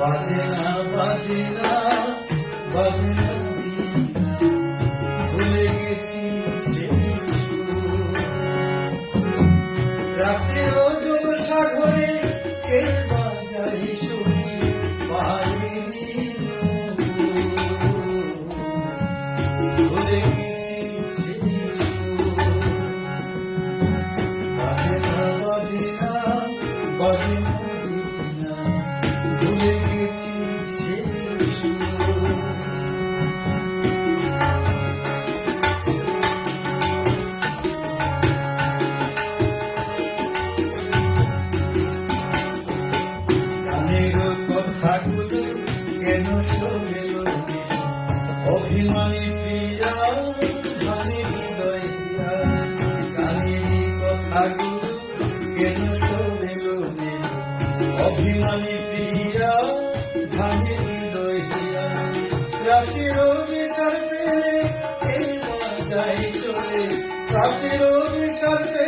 বাজে না বাজে না বাজে না ভুলে গেছি সেই সুর। রাতেরও জলসাগরে কে বাজাই শুনি ভুলে গেছি সেই বাজে না বাজে না বাজে না কথাগুলো কেন শোনেল অভিমানী প্রিয়া মানে হৃদয় দিয়া গানের কথাগুলো কেন শোনেল অভিমানী প্রিয়া মানে হৃদয় দিয়া, রাতের বিশাল পেলে এই বাজাই চলে। রাতের বিশাল পেলে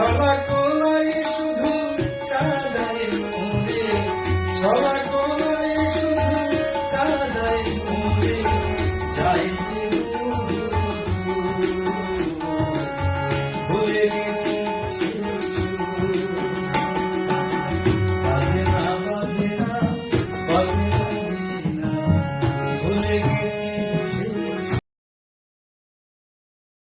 ছলা কোলাই শুধু কাদাই মোরে ছলা কোলাই শুধু কাদাই মোরে যাই